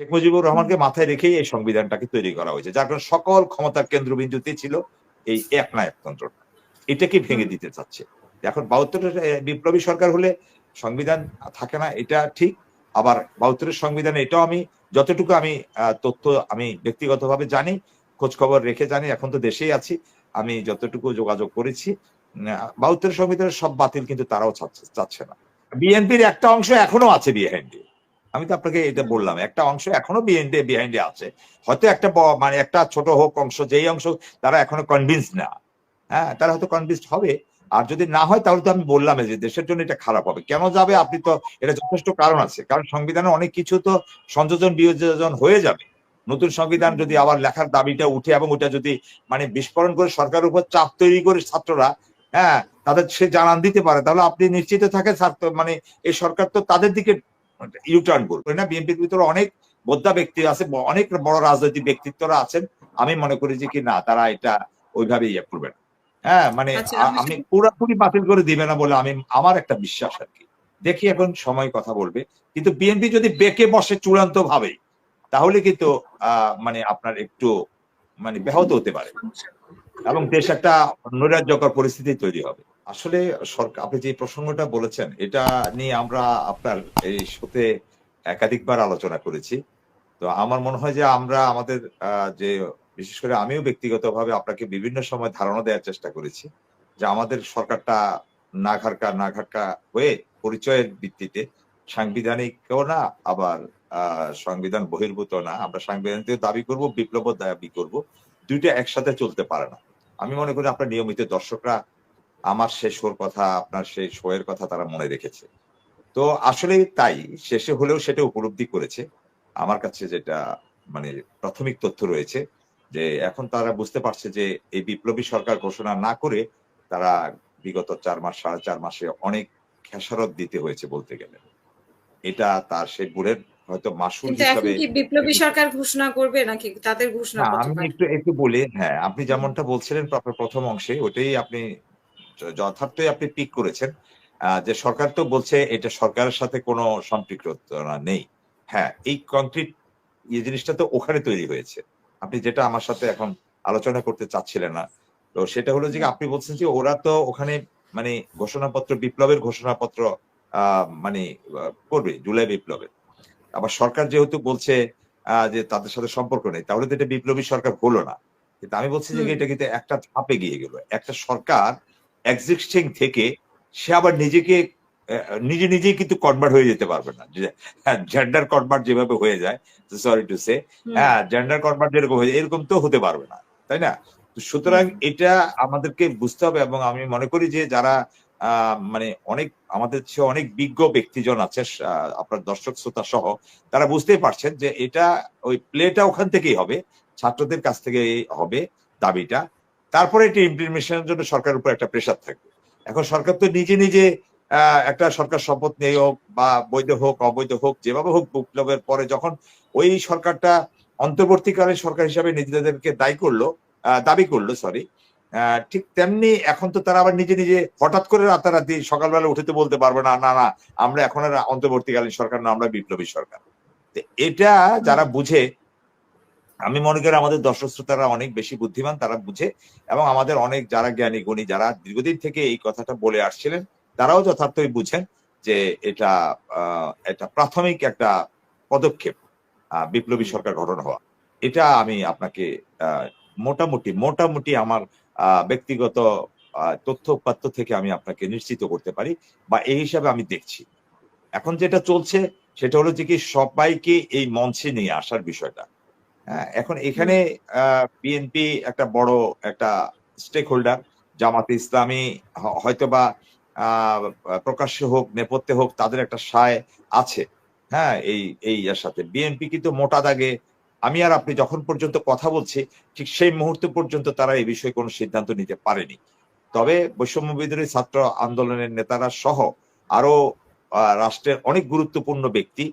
শেখ মুজিবুর রহমানকে মাথায় রেখেই এই সংবিধানটাকে তৈরি করা হয়েছে যার কারণে সকল ক্ষমতার কেন্দ্রবিন্দুতে ছিল এই এক না একতন্ত্রটা এটাকে ভেঙে দিতে চাচ্ছে। এখন বাহাত্তরের বিপ্লবী সরকার হলে সংবিধান থাকে না এটা ঠিক। আবার বাহাত্তরের সংবিধানে এটাও আমি যতটুকু আমি তথ্য আমি ব্যক্তিগতভাবে জানি খোঁজ খবর রেখে জানি এখন তো দেশেই আছি আমি যতটুকু যোগাযোগ করেছি বাহাত্তরের সংবিধানের সব বাতিল কিন্তু তারাও চাচ্ছে চাচ্ছে না। বিএনপির একটা অংশ এখনও আছে বিহাইন্ডে আমি তো আপনাকে এটা বললাম, একটা অংশ এখনও বিএনডি বিহাইন্ডে আছে। হয়তো একটা মানে একটা ছোট হোক অংশ, যেই অংশ তারা এখনও কনভিন্স না। হ্যাঁ তারা হয়তো কনভিন্স হবে। আর যদি না হয়, তাহলে তো আমি বললাম যে দেশের জন্য এটা খারাপ হবে। কেন যাবে? আপনি তো, এটা যথেষ্ট কারণ আছে। কারণ সংবিধানে অনেক কিছু তো সংযোজন, বিয়োজন হয়ে যাবে। নতুন সংবিধান যদি আবার লেখার দাবিটা উঠে এবং ওটা যদি মানে বিস্ফোরণ করে সরকারের উপর চাপ তৈরি করে ছাত্ররা হ্যাঁ তাদের সে জানান দিতে পারে, তাহলে আপনি নিশ্চিত থাকেন ছাত্র মানে এই সরকার তো তাদের দিকে ইউটার্ন করবে। না বিএনপির ভিতরে অনেক বোদ্ধা ব্যক্তি আছে অনেক বড় রাজনৈতিক ব্যক্তিত্বরা আছেন। আমি মনে করি যে কি না তারা এটা ওইভাবে ইয়ে করবে না। হ্যাঁ মানে আচ্ছা, আমি পুরোপুরি বাতিল করে দিবে না বলে আমি আমার একটা বিশ্বাস আর কি। দেখি এখন সময় কথা বলবে। কিন্তু বিএনপি যদি বেঁকে বসে চূড়ান্ত ভাবে তাহলে কিন্তু আহ, মানে আপনার একটু মানে ব্যাহত হতে পারে। এবং দেশ একটা নৈরাজ্যকর পরিস্থিতি তৈরি হবে। আসলে সরকার, আপনি যে প্রসঙ্গটা বলেছেন, এটা নিয়ে আমরা আপনার এই শোতে একাধিকবার আলোচনা করেছি। তো আমার মনে হয় যে আমরা আমাদের যে বিশেষ করে আমিও ব্যক্তিগতভাবে আপনাকে বিভিন্ন সময় ধারণা দেওয়ার চেষ্টা করেছি যে আমাদের সরকারটা না ঘাটকা না ঘাটকা হয়ে পরিচয়ের ভিত্তিতে সাংবিধানিকও না, আবার সংবিধান বহির্ভূত না। আমরা সাংবিধানিক দাবি করব বিপ্লব দাবি করব। দুইটা একসাথে চলতে পারে না। আমি মনে করি আপনার নিয়মিত দর্শকরা আমার শেষ শোর কথা আপনার সেই শোয়ের কথা তারা মনে রেখেছে। তো আসলে তাই শেষে হলেও সেটা উপলব্ধি করেছে। আমার কাছে যেটা মানে প্রাথমিক তথ্য রয়েছে যে এখন তারা বুঝতে পারছে যে এই বিপ্লবী সরকার ঘোষণা না করে তারা বিগত চার মাস সাড়ে চার মাসে অনেক খেসারত দিতে হয়েছে বলতে গেলে। এটা তার সেই বুড়ের হয়তো মাসুল হিসাবে বিপ্লবী সরকার ঘোষণা করবে নাকি তাদের ঘোষণা আমি একটু একটু বলি হ্যাঁ আপনি যেমনটা বলছিলেন প্রথম অংশে ওটাই আপনি যথার্থই আপনি পিক করেছেন যে সরকার তো বলছে এটা সরকারের সাথে কোনো সম্পৃক্ততা নেই। হ্যাঁ এই কংক্রিট এই জিনিসটা তো ওখানে তৈরি হয়েছে। আপনি যেটা আমার সাথে এখন আলোচনা করতে চাচ্ছিলেন না তো সেটা হলো যে আপনি বলছেন যে ওরা তো ওখানে মানে ঘোষণাপত্র বিপ্লবের ঘোষণাপত্র মানে করবে জুলাই বিপ্লবের আবার সরকার যেহেতু বলছে আহ, যে তাদের সাথে সম্পর্ক নেই তাহলে তো এটা বিপ্লবী সরকার হলো না। কিন্তু আমি বলছি যে এটা কিন্তু একটা ধাপে গিয়ে গেল। একটা সরকার এক্সিস্টিং থেকে সে আবার নিজেকে নিজে নিজেই কিন্তু কনভার্ট হয়ে যেতে পারবে না। জেন্ডার কনভার্ট যেভাবে হয়ে যায় সরি টু সে হ্যাঁ জেন্ডার কনভার্ট যেরকম হয়ে যায় এরকম তো হতে পারবে না তাই না? সুতরাং এটা আমাদেরকে বুঝতে হবে এবং আমি মনে করি যে যারা আহ, মানে অনেক আমাদের চেয়ে অনেক বিজ্ঞ ব্যক্তিজন আছে আপনার দর্শক শ্রোতা সহ তারা বুঝতেই পারছেন যে এটা ওই প্লেটা ওখান থেকেই হবে ছাত্রদের কাছ থেকে হবে দাবিটা। তারপরে এটা ইমপ্লিমেশনের জন্য সরকারের উপর একটা প্রেশার থাকবে এখন সরকার তো নিজে নিজে একটা সরকার শপথ নেই হোক বা বৈধ হোক, অবৈধ হোক, যেভাবে হোক বিপ্লবের পরে যখন ওই সরকারটা অন্তর্বর্তীকালীন সরকার হিসাবে নিজেদেরকে দায়ী করল দাবি করল সরি ঠিক তেমনি এখন তো তারা আবার নিজে নিজে হঠাৎ করে রাতারাতি সকালবেলা উঠে তো বলতে পারবে না না না, আমরা এখন আর অন্তর্বর্তীকালীন সরকার না, আমরা বিপ্লবী সরকার। এটা যারা বুঝে আমি মনে করি আমাদের দর্শক শ্রোতারা অনেক বেশি বুদ্ধিমান, তারা বুঝে এবং আমাদের অনেক যারা জ্ঞানী, গুণী, যারা দীর্ঘদিন থেকে এই কথাটা বলে আসছিলেন, তারাও যথার্থই বুঝেন যে এটা এটা প্রাথমিক একটা পদক্ষেপ বিপ্লবী সরকার গঠন হওয়া। এটা আমি আপনাকে মোটামুটি মোটামুটি আমার ব্যক্তিগত তথ্য উপাত্ত থেকে আমি আপনাকে নিশ্চিত করতে পারি বা এই হিসাবে আমি দেখছি। এখন যেটা চলছে সেটা হলো যে কি সবাইকে এই মঞ্চে নিয়ে আসার বিষয়টা। এখন এখানে বিএনপি একটা বড় একটা স্টেক হোল্ডার জামাতে ইসলামী হয়তোবা প্রকাশ্যে হোক নেপথ্যে হোক তাদের একটা সায় আছে। হ্যাঁ এই এই ইয়ার সাথে। বিএনপি কিন্তু মোটা দাগে। আমি আর আপনি যখন পর্যন্ত কথা বলছি ঠিক সেই মুহূর্ত পর্যন্ত তারা এই বিষয়ে কোনো সিদ্ধান্ত নিতে পারেনি। তবে বৈষম্য বিরোধী ছাত্র আন্দোলনের নেতারা সহ আরও আহ, রাষ্ট্রের অনেক গুরুত্বপূর্ণ ব্যক্তি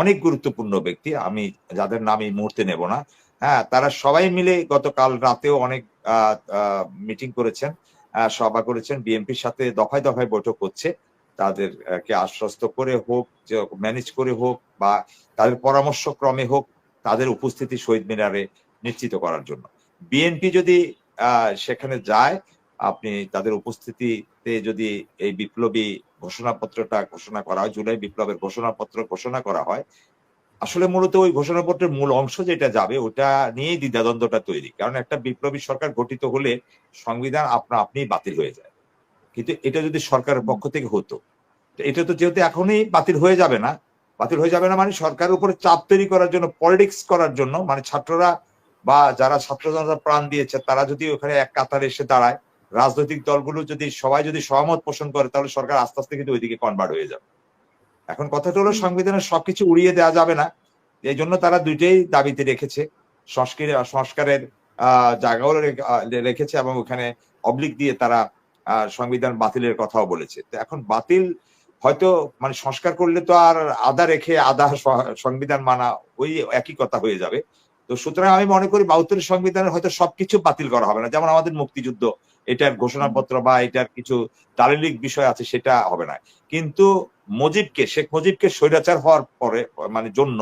অনেক গুরুত্বপূর্ণ ব্যক্তি, আমি যাদের নাম এই মুহূর্তে নেব না। হ্যাঁ তারা সবাই মিলে গতকাল রাতেও অনেক মিটিং করেছেন সভা করেছেন, বিএনপির সাথে দফায় দফায় বৈঠক হচ্ছে। তাদেরকে আশ্বস্ত করে হোক ম্যানেজ করে হোক বা তাদের পরামর্শ ক্রমে হোক, তাদের উপস্থিতি শহীদ মিনারে নিশ্চিত করার জন্য। বিএনপি যদি সেখানে যায় আপনি তাদের উপস্থিতিতে যদি এই বিপ্লবী ঘোষণাপত্রটা ঘোষণা করা হয়, জুলাই বিপ্লবের ঘোষণাপত্র ঘোষণা করা হয়, আসলে মূলত ওই ঘোষণাপত্রের মূল অংশ যেটা যাবে, ওটা নিয়েই দ্বিধাদ্বন্দ্বটা তৈরি। কারণ একটা বিপ্লবী সরকার গঠিত হলে সংবিধান আপনা আপনি বাতিল হয়ে যায়। কিন্তু এটা যদি সরকারের পক্ষ থেকে হতো এটা তো যেহেতু এখনই বাতিল হয়ে যাবে না, বাতিল হয়ে যাবে না মানে সরকারের উপরে চাপ তৈরি করার জন্য পলিটিক্স করার জন্য মানে ছাত্ররা বা যারা ছাত্র জনতা প্রাণ দিয়েছে, তারা যদি ওখানে এক কাতারে এসে দাঁড়ায় রাজনৈতিক দলগুলো যদি সবাই যদি সহমত পোষণ করে তাহলে সরকার আস্তে আস্তে কিন্তু ওইদিকে কনভার্ট হয়ে যাবে। এখন কথাটা হলো সংবিধানের সবকিছু উড়িয়ে দেওয়া যাবে না। এই জন্য তারা দুইটাই দাবিতে রেখেছে। সংস্কারের সংস্কারের আহ জায়গাও রেখেছে এবং ওখানে অবলিক দিয়ে তারা আহ, সংবিধান বাতিলের কথাও বলেছে। তো এখন বাতিল হয়তো মানে সংস্কার করলে তো আর আধা রেখে আধা সংবিধান মানা ওই একই কথা হয়ে যাবে। তো সুতরাং আমি মনে করি বাহাত্তরের সংবিধানের হয়তো সবকিছু বাতিল করা হবে না। যেমন আমাদের মুক্তিযুদ্ধ এটার ঘোষণাপত্র বা এটার কিছু দালিলিক বিষয় আছে, সেটা হবে না। কিন্তু মজিবকে, শেখ মুজিবকে স্বৈরাচার হওয়ার পরে মানে জন্য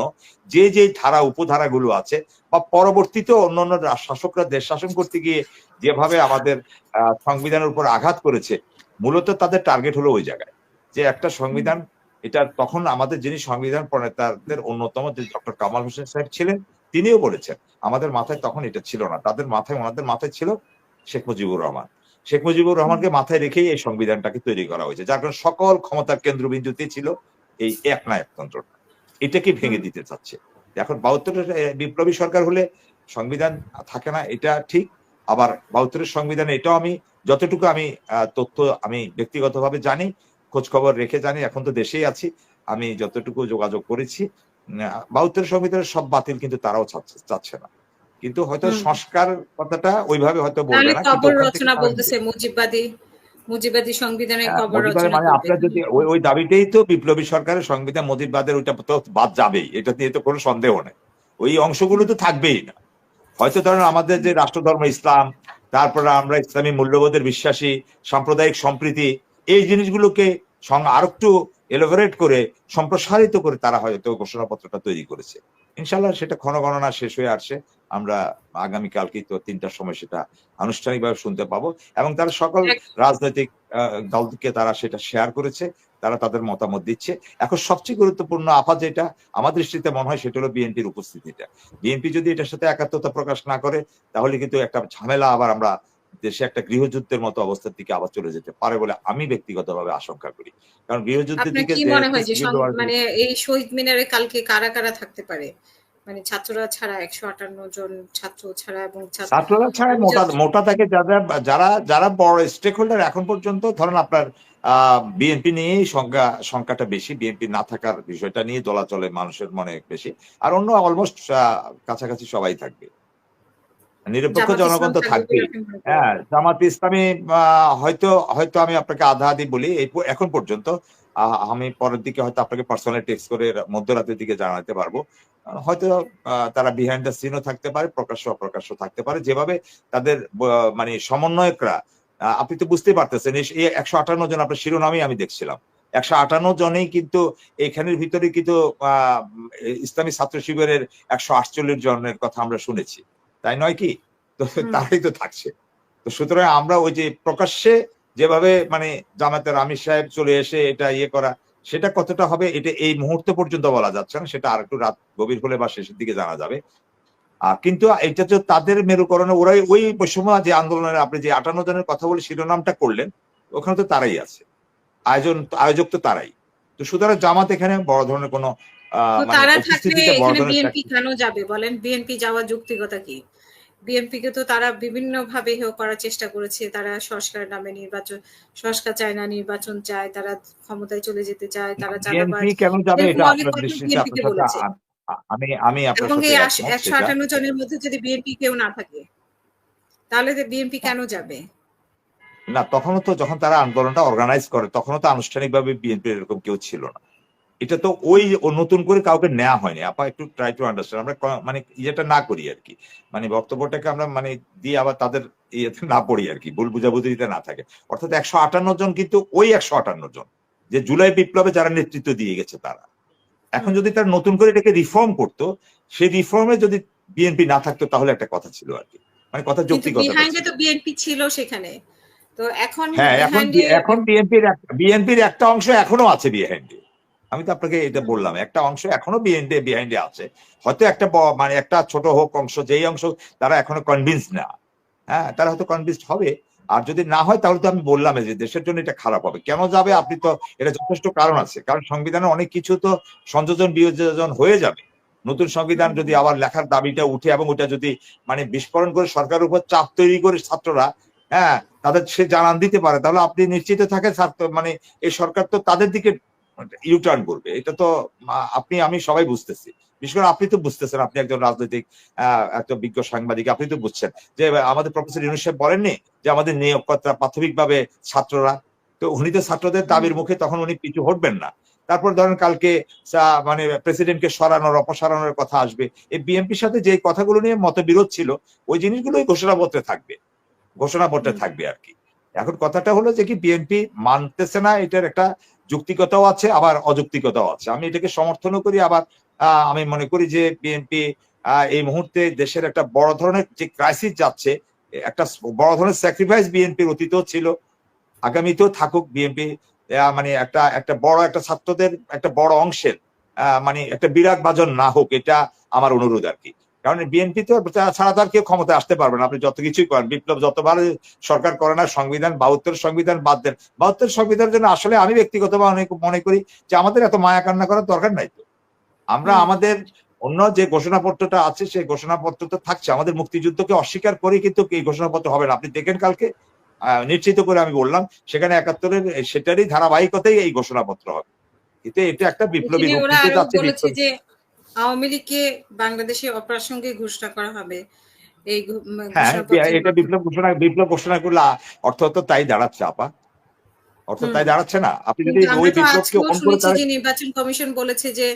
যে যে ধারা, উপধারাগুলো আছে বা পরবর্তীতে অন্যান্য শাসকরা দেশ শাসন করতে গিয়ে যেভাবে আমাদের সংবিধানের উপর আঘাত করেছে, মূলত তাদের টার্গেট হলো ওই জায়গায়। যে একটা সংবিধান, এটা তখন আমাদের যিনি সংবিধান প্রণেতাদের অন্যতম, যে ডক্টর কামাল হোসেন সাহেব ছিলেন, তিনিও বলেছেন, আমাদের মাথায় তখন এটা ছিল না। তাদের মাথায়, ওনাদের মাথায় ছিল শেখ মুজিবুর রহমান। শেখ মুজিবুর রহমানকে মাথায় রেখেই এই সংবিধানটাকে তৈরি করা হয়েছে, যার কারণে সকল ক্ষমতার কেন্দ্রবিন্দুতে ছিল এই এক নায়কতন্ত্রটা এটাকে ভেঙে দিতে চাচ্ছে। এখন বাহাত্তরের বিপ্লবী সরকার হলে সংবিধান থাকে না, এটা ঠিক। আবার বাহাত্তরের সংবিধানে এটাও আমি, যতটুকু আমি তথ্য আমি ব্যক্তিগতভাবে জানি খোঁজ খবর রেখে জানি, এখন তো দেশেই আছি, আমি যতটুকু যোগাযোগ করেছি বাহাত্তরের সংবিধানের সব বাতিল কিন্তু তারাও চাচ্ছে না। কিন্তু হয়তো সংস্কার কথাটা ওইভাবে হয়তো বলবে না কবর রচনা বলতেছে মুজিববাদী মুজিবাদী সংবিধানের হ্যাঁ, কবর রচনা মানে করবে। যদি ওই ওই দাবিটাই তো বিপ্লবী সরকারের সংবিধান মজিবাদের ওইটা তো বাদ যাবেই এটা নিয়ে তো কোনো সন্দেহ নেই। ওই অংশগুলো তো থাকবেই না। হয়তো ধরেন আমাদের যে রাষ্ট্রধর্ম ইসলাম তারপরে আমরা ইসলামী মূল্যবোধের বিশ্বাসী সাম্প্রদায়িক সম্প্রীতি এই জিনিসগুলোকে আরও একটু এলোভেরেট করে সম্প্রসারিত করে তারা হয়তো ঘোষণাপত্রটা তৈরি করেছে। ইনশাল্লাহ সেটা ক্ষণগণনা শেষ হয়ে আসছে। আমরা আগামীকালকেই তো তিনটার সময় সেটা আনুষ্ঠানিকভাবে শুনতে পাবো। এবং তারা সকল রাজনৈতিক দলকে তারা সেটা শেয়ার করেছে তারা তাদের মতামত দিচ্ছে। এখন সবচেয়ে গুরুত্বপূর্ণ আফা যেটা আমার দৃষ্টিতে মনে হয় সেটা হলো বিএনপির উপস্থিতিটা। বিএনপি যদি এটার সাথে একাত্মতা প্রকাশ না করে তাহলে কিন্তু একটা ঝামেলা আবার আমরা দেশে একটা গৃহযুদ্ধের মতো অবস্থার দিকে আবার চলে যেতে পারে বলে আমি ব্যক্তিগতভাবে আশঙ্কা করি। কারণ গৃহযুদ্ধের দিকে মানে এই শহীদ মিনারে কালকে কারা কারা থাকতে পারে? মানে ছাত্ররা ছাড়া একশো আটান্ন জন ছাত্র ছাড়া এবং ছাত্ররা ছাড়া মোটা মোটা থাকে যারা যারা যারা বড় স্টেক হোল্ডার এখন পর্যন্ত ধরেন আপনার বিএনপি নিয়েই সংখ্যা সংখ্যাটা বেশি বিএনপি না থাকার বিষয়টা নিয়ে দোলাচলে মানুষের মনে বেশি। আর অন্য অলমোস্ট কাছাকাছি সবাই থাকবে। নিরপেক্ষ জনগণ তো থাকবেই। থাকবে? হ্যাঁ জামাত ইসলামী আহ, হয়তো হয়তো আমি আপনাকে আধা আধি বলি এই এখন পর্যন্ত আমি পরের দিকে হয়তো আপনাকে পার্সোনালি টেক্সট করে মধ্যরাতের দিকে জানাতে পারব। হয়তো তারা বিহাইন্ড দ্য সিনও থাকতে পারে প্রকাশ্য অপ্রকাশ্য থাকতে পারে। যেভাবে তাদের মানে সমন্বয়করা আপনি তো বুঝতেই পারতেছেন এই একশো আটান্ন জন আপনার শিরোনামই আমি দেখছিলাম। একশো আটান্ন জনেই কিন্তু এখানের ভিতরে কিন্তু আহ, ইসলামী ছাত্র শিবিরের একশো আটচল্লিশ জনের কথা আমরা শুনেছি। তাই নয় কি? তো। তারাই তো থাকছে। তো সুতরাং আমরা ওই যে প্রকাশ্যে যেভাবে মানে জামাতের আমির সাহেব চলে এসে এটা ইয়ে করা সেটা কতটা হবে এটা এই মুহূর্ত পর্যন্ত বলা যাচ্ছে না সেটা আর একটু রাত গভীর হলে বা শেষের দিকে জানা যাবে। আর কিন্তু এটা তো তাদের মেরুকরণে ওরাই ওই বৈষম্য যে আন্দোলনের আপনি যে আটান্ন জনের কথা বলে শিরোনামটা করলেন ওখানে তো তারাই আছে। আয়োজন আয়োজক তো তারাই। তো সুতরাং জামাত এখানে বড় ধরনের কোনো আহ, মানে তারা থাকলে এখানে বিএনপি কেন যাবে? বলেন বিএনপি যাওয়ার যুক্তিকতা কি? বিএনপি কে তো তারা বিভিন্ন ভাবে হেয় করার চেষ্টা করেছে। তারা সংস্কার নামে নির্বাচন সংস্কার চায় না নির্বাচন চায় তারা ক্ষমতায় চলে যেতে চায় তারা আমি আমি আপনার এবং এই একশো আটান্ন জনের মধ্যে যদি বিএনপি কেউ না থাকে তাহলে বিএনপি কেন যাবে? না তখনও তো যখন তারা আন্দোলনটা অর্গানাইজ করে তখনও তো আনুষ্ঠানিকভাবে বিএনপি এরকম কেউ ছিল না। এটা তো ওই নতুন করে কাউকে নেওয়া হয়নি। আপা একটু ট্রাই টু আন্ডারস্ট্যান্ড আমরা মানে ইয়েটা না করি আর কি। মানে বক্তব্যটাকে আমরা মানে দিয়ে আবার তাদের ইয়েতে না পড়ি আর কি। ভুল বুঝাবুঝিতে না থাকে। অর্থাৎ একশো আটান্ন জন কিন্তু ওই একশো আটান্ন জন যে জুলাই বিপ্লবে যারা নেতৃত্ব দিয়ে গেছে তারা। এখন যদি তারা নতুন করে এটাকে রিফর্ম করতো সেই রিফর্মে যদি বিএনপি না থাকতো তাহলে একটা কথা ছিল আর কি। মানে কথা যৌক্তিকতা তো বিএনপি ছিল সেখানে। তো এখন হ্যাঁ এখন এখন বিএনপির বিএনপির একটা অংশ এখনও আছে বিহাইন্ডে আমি তো আপনাকে এটা বললাম, একটা অংশ এখনও বিএনপি বিহাইন্ডে আছে। হয়তো একটা মানে একটা ছোট হোক অংশ, যেই অংশ তারা এখনও কনভিন্স না। হ্যাঁ তারা হয়তো কনভিন্স হবে। আর যদি না হয়, তাহলে তো আমি বললাম যে দেশের জন্য এটা খারাপ হবে। কেন যাবে? আপনি তো, এটা যথেষ্ট কারণ আছে। কারণ সংবিধানে অনেক কিছু তো সংযোজন, বিয়োজন হয়ে যাবে। নতুন সংবিধান যদি আবার লেখার দাবিটা উঠে এবং ওটা যদি মানে বিস্ফোরণ করে সরকারের উপর চাপ তৈরি করে ছাত্ররা হ্যাঁ তাদের সে জানান দিতে পারে, তাহলে আপনি নিশ্চিত থাকেন ছাত্র মানে এই সরকার তো তাদের দিকে ইউটার্ন করবে। এটা তো আপনি, আমি সবাই বুঝতেছি। বিশেষ করে আপনি তো বুঝতেছেন, আপনি একজন রাজনৈতিক একটা বিজ্ঞ সাংবাদিক, আপনি তো বুঝছেন যে আমাদের প্রফেসর ইউনুস সাহেব বলেননি যে, আমাদের নিয়োগকর্তা প্রাথমিকভাবে ছাত্ররা? তো উনি তো ছাত্রদের দাবির মুখে তখন উনি পিছু হটবেন না। তারপর ধরেন কালকে মানে প্রেসিডেন্টকে সরানোর, অপসারণের কথা আসবে। এই বিএনপির সাথে যে কথাগুলো নিয়ে মতবিরোধ ছিল, ওই জিনিসগুলোই ঘোষণাপত্রে থাকবে। ঘোষণাপত্রে। থাকবে আর কি। এখন কথাটা হলো যে কি, বিএনপি মানতেছে না এটার একটা যুক্তিকতাও আছে, আবার অযৌক্তিকতাও আছে। আমি এটাকে সমর্থনও করি, আবার আমি মনে করি যে বিএনপি এই মুহূর্তে দেশের একটা বড় ধরনের যে ক্রাইসিস যাচ্ছে, একটা বড় ধরনের স্যাক্রিফাইস বিএনপির অতীতও ছিল, আগামীতেও থাকুক বিএনপি মানে একটা একটা বড় একটা ছাত্রদের, একটা বড় অংশের মানে একটা বিরাট বাজন না হোক, এটা আমার অনুরোধ আর কি। কারণ বিএনপি তো ছাড়া তো আর কেউ ক্ষমতায় আসতে পারবে না। আপনি যত কিছুই করেন বিপ্লব যতবার সরকার করে না সংবিধান বাহাত্তর সংবিধান বাদ দেন। বাহাত্তর সংবিধানের জন্য আসলে আমি ব্যক্তিগতভাবে অনেক মনে করি যে আমাদের এত মায়া কান্না করার দরকার নাই তো। আমরা আমাদের অন্য যে ঘোষণাপত্রটা আছে সেই ঘোষণাপত্র তো থাকছে। আমাদের মুক্তিযুদ্ধকে অস্বীকার করে কিন্তু এই ঘোষণাপত্র হবে না। আপনি দেখেন কালকে আহ, নিশ্চিত করে আমি বললাম সেখানে একাত্তরের সেটারই ধারাবাহিকতাই এই ঘোষণাপত্র হবে। কিন্তু এটা একটা বিপ্লবী যাচ্ছে আওয়ামী লীগকে বাংলাদেশে অপ্রাসঙ্গিক ঘোষণা করা হবে। এই হ্যাঁ এটা বিপ্লব ঘোষণা বিপ্লব ঘোষণা করলে অর্থ তো তাই দাঁড়াচ্ছে আপা। অর্থ তাই দাঁড়াচ্ছে না। আপনি যদি ওই বিপ্লবকে অন করে নির্বাচন কমিশন বলেছে যে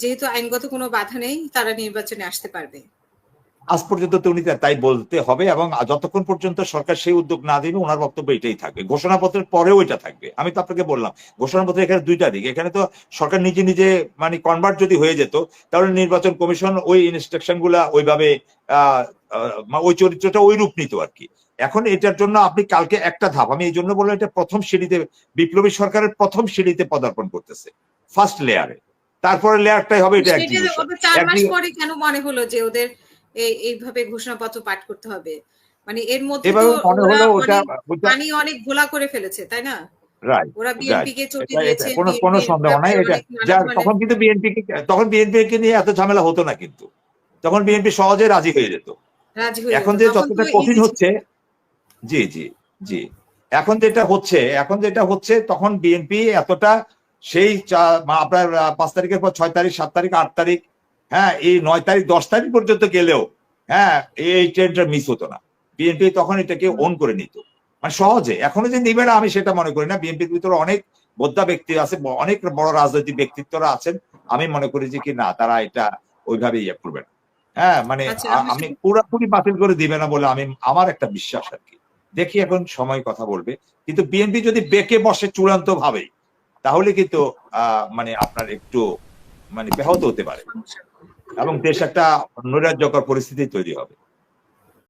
যেহেতু আইনগত কোনো বাধা নেই তারা নির্বাচনে আসতে পারবে। আজ পর্যন্ত তো উনি তাই বলতে হবে এবং যতক্ষণ পর্যন্ত সরকার সেই উদ্যোগ না দিবে ওনার বক্তব্য এটাই থাকবে। ঘোষণাপত্রের পরেও এটা থাকবে। আমি তো আপনাকে বললাম ঘোষণাপত্র এখানে দুইটা দিক। এখানে তো সরকার নিজে নিজে মানে কনভার্ট যদি হয়ে যেত তাহলে নির্বাচন কমিশন ওই ইনস্ট্রাকশনগুলা ওইভাবে ওই চরিত্রটা ওই রূপ নিত আর কি। এখন এটার জন্য আপনি কালকে একটা ধাপ আমি এই জন্য বললাম এটা প্রথম সিঁড়িতে বিপ্লবী সরকারের প্রথম সিঁড়িতে পদার্পণ করতেছে ফার্স্ট লেয়ারে তারপরে লেয়ারটাই হবে এটা। চার মাস পরে কেন মনে হলো যে ওদের এইভাবে ঘোষণাপত্র পাঠ করতে হবে। মানে এর মধ্যে মনে পানি অনেক ঘোলা করে ফেলেছে তাই না? ওরা বিএনপি কে চটি এটা- এটা দিয়েছে কোনো কোনো সন্দেহ নাই এটা তখন কিন্তু বিএনপি তখন বিএনপি কে নিয়ে এত ঝামেলা হতো না কিন্তু। তখন বিএনপি সহজে রাজি হয়ে যেত। এখন যে যতটা কঠিন হচ্ছে জি জি জি। এখন যেটা হচ্ছে এখন যেটা হচ্ছে তখন বিএনপি এতটা সেই আপনার পাঁচ তারিখের পর ছয় তারিখ সাত তারিখ আট তারিখ হ্যাঁ এই নয় তারিখ দশ তারিখ পর্যন্ত গেলেও হ্যাঁ এই ট্রেনটা মিস হতো না। বিএনপি তখন এটাকে অন করে নিত। মানে সহজে এখনও যে নিবে না আমি সেটা মনে করি না। বিএনপির ভিতরে অনেক বোদ্ধা ব্যক্তি আছে অনেক বড় রাজনৈতিক ব্যক্তিত্বরা আছেন। আমি মনে করি যে কি না তারা এটা ওইভাবে ইয়ে করবে না। হ্যাঁ মানে আচ্ছা, আমি পুরোপুরি বাতিল করে দিবে না বলে আমি আমার একটা বিশ্বাস আর কি। দেখি এখন সময় কথা বলবে। কিন্তু বিএনপি যদি বেঁকে বসে চূড়ান্ত ভাবে তাহলে কিন্তু আহ, মানে আপনার একটু মানে ব্যাহত হতে পারে। এবং দেশ একটা নৈরাজ্যকর পরিস্থিতি তৈরি হবে।